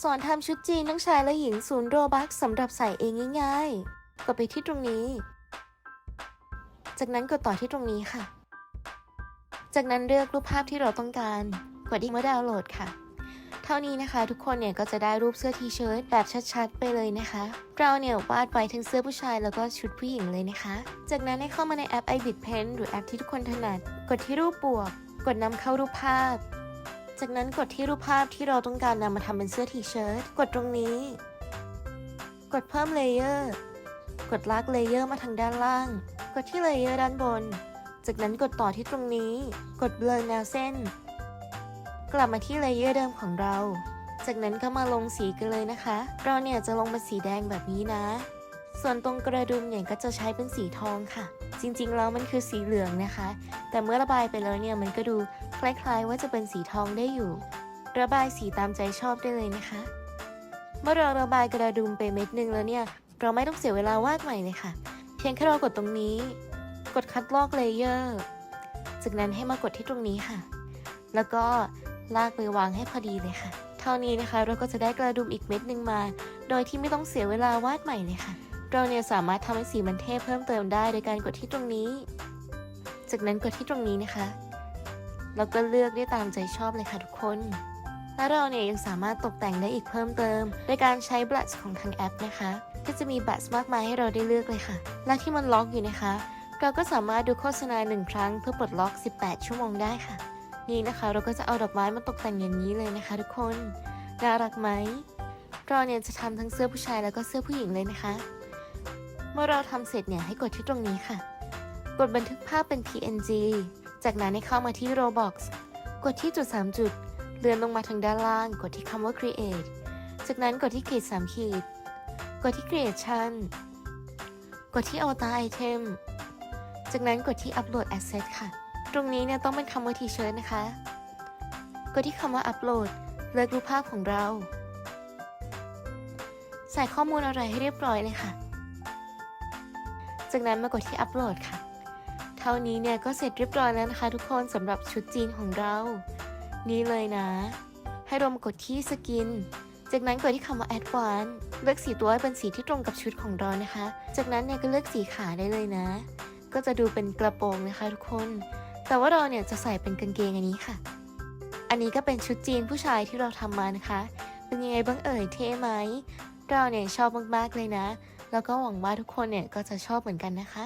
สอนทำชุดจีนทั้งชายและหญิงศูนย์โรบักสำหรับใส่เองง่ายๆ กดไปที่ตรงนี้ จากนั้นกดต่อที่ตรงนี้ค่ะ จากนั้นเลือกรูปภาพที่เราต้องการ กดที่เมื่อดาวน์โหลดค่ะ เท่านี้นะคะ ทุกคนเนี่ยก็จะได้รูปเสื้อทีเชิ้ตแบบชัดๆ ไปเลยนะคะ เราเนี่ยวาดไว้ทั้งเสื้อผู้ชายแล้วก็ชุดผู้หญิงเลยนะคะ จากนั้นให้เข้ามาในแอป iBit Pen หรือแอปที่ทุกคนถนัด กดที่รูปบวก กดนำเข้ารูปภาพ จากนั้นกดที่รูปภาพที่เราต้องการนำมาทำเป็นเสื้อทีเชิ้ตกดตรงนี้ กดเพิ่มเลเยอร์กดลากเลเยอร์มาทางด้านล่าง กดที่เลเยอร์ด้านบน จากนั้นกดต่อที่ตรงนี้ กดเบลอแนวเส้น กลับมาที่เลเยอร์เดิมของเรา จากนั้นก็มาลงสีกันเลยนะคะ เราเนี่ยจะลงเป็นสีแดงแบบนี้นะ ส่วนตรงกระดุมเนี่ยก็จะใช้เป็นสีทองค่ะ จริงๆแล้วมันคือสีเหลืองนะคะ แต่เมื่อระบายไปแล้วเนี่ยมันก็ดูคล้ายๆ ว่าจะเป็นสีทองได้อยู่ ระบายสีตามใจชอบได้เลยนะคะ เมื่อเราระบายกระดุมไปเม็ดหนึ่งแล้วเนี่ย เราไม่ต้องเสียเวลาวาดใหม่เลยค่ะ เพียงแค่เรากดตรงนี้ กดคัดลอกเลเยอร์จากนั้นให้มากดที่ตรงนี้ค่ะ แล้วก็ลากไปวางให้พอดีเลยค่ะ เท่านี้นะคะเราก็จะได้กระดุมอีกเม็ดหนึ่งมา โดยที่ไม่ต้องเสียเวลาวาดใหม่เลยค่ะ เราเนี่ยสามารถทำให้สีมันเท่เพิ่มเติมได้โดยการกดที่ตรงนี้ จากนั้นกดที่ตรงนี้นะคะ แล้วก็เลือกได้ตามใจชอบเลยค่ะทุกคน และเราเนี่ยยังสามารถตกแต่งได้อีกเพิ่มเติมโดยการใช้บลัชของทางแอปนะคะ ก็จะมีบัชมากมายให้เราได้เลือกเลยค่ะ และที่มันล็อกอยู่นะคะ เราก็สามารถดูโฆษณาหนึ่งครั้งเพื่อปลดล็อก 18 ชั่วโมงได้ค่ะ นี่นะคะเราก็จะเอาดอกไม้มาตกแต่งอย่างนี้เลยนะคะ ทุกคน น่ารักไหมเราเนี่ยจะทำทั้งเสื้อผู้ชายแล้วก็เสื้อผู้หญิงเลยนะคะ เมื่อเราทำเสร็จเนี่ยให้กดที่ตรงนี้ค่ะ กดบันทึกภาพเป็น PNG จากนั้นให้เข้ามาที่ Roblox กดที่จุด 3 จุด เลื่อนลงมาทางด้านล่าง กดที่คำว่า Create จากนั้นกดที่ขีด3ขีด กดที่ Creation กดที่ Avatar Item จากนั้นกดที่ Upload Asset ค่ะ ตรงนี้เนี่ยต้องเป็นคำว่า T-shirt นะคะ กดที่คำว่า Upload เลือกรูปภาพของเรา ใส่ข้อมูลอะไรให้เรียบร้อยเลยค่ะ จากนั้นมากดที่ Upload ค่ะ เท่านี้เนี่ยก็เสร็จเรียบร้อยแล้วนะคะทุกคนสำหรับชุดจีนของเรา นี่เลยนะ ให้เรามากดที่สกิน จากนั้นกดที่คำว่า Add One เลือกสีตัวให้เป็นสีที่ตรงกับชุดของเรานะคะ จากนั้นเนี่ยก็เลือกสีขาได้เลยนะ ก็จะดูเป็นกระโปรงนะคะทุกคน แต่ว่าเราเนี่ยจะใส่เป็นกางเกงอันนี้ค่ะ อันนี้ก็เป็นชุดจีนผู้ชายที่เราทำมานะคะ เป็นยังไงบ้างเอ่ยเท่ไหมเราเนี่ยชอบมากๆเลยนะ แล้วก็หวังว่าทุกคนเนี่ยก็จะชอบเหมือนกันนะคะ